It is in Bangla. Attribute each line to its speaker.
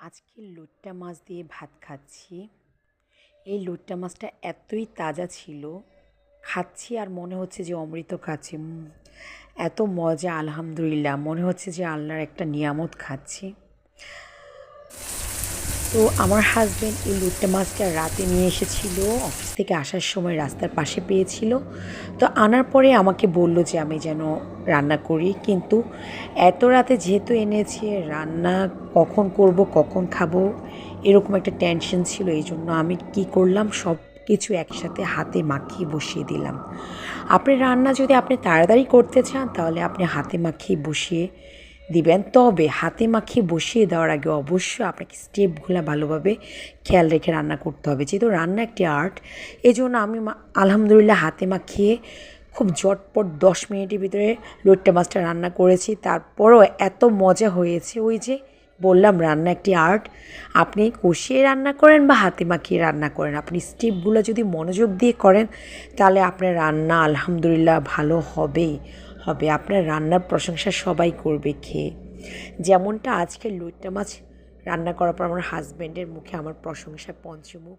Speaker 1: আজকে লোট্টা মাছ দিয়ে ভাত খাচ্ছি। এই লোট্টা মাছটা এতই তাজা ছিল, খাচ্ছি আর মনে হচ্ছে যে অমৃত খাচ্ছি। এত মজা, আলহামদুলিল্লাহ। মনে হচ্ছে যে আল্লাহর একটা নিয়ামত খাচ্ছি। তো আমার হাজব্যান্ড এই লুট্টা মাছটা রাতে নিয়ে এসেছিল অফিস থেকে আসার সময় রাস্তার পাশে পেয়েছিল। তো আনার পরে আমাকে বলল যে আমি যেন রান্না করি, কিন্তু এত রাতে যেহেতু এনেছে, রান্না কখন করব, কখন খাব, এরকম একটা টেনশন ছিল, এই জন্য আমি কি করলাম সব কিছু একসাথে হাতে মাখিয়ে বসিয়ে দিলাম। আপনি রান্না যদি আপনি তাড়াতাড়ি করতে চান, তাহলে আপনি হাতে মাখিয়ে বসিয়ে দিবেন। তবে হাতে মাখিয়ে বসিয়ে দেওয়ার আগে অবশ্যই আপনাকে স্টেপগুলো ভালোভাবে খেয়াল রেখে রান্না করতে হবে। যেহেতু রান্না একটি আর্ট এই জন্য আমি আলহামদুলিল্লাহ হাতে মাখিয়ে খুব জটপট দশ মিনিটের ভিতরে লোট্টা মাছটা রান্না করেছি। তারপরও এত মজা হয়েছে ওই যে বললাম, রান্না একটি আর্ট। আপনি কষিয়ে রান্না করেন বা হাতে মাখিয়ে রান্না করেন। আপনি স্টেপগুলো যদি মনোযোগ দিয়ে করেন, তাহলে আপনার রান্না আলহামদুলিল্লাহ ভালো হবেই। হবে, আপনার রান্নার প্রশংসা সবাই করবে খেয়ে। যেমনটা আজকে লইট্টা মাছ রান্না করার পর আমার হাজব্যান্ডের মুখে আমার প্রশংসা পঞ্চমুখ।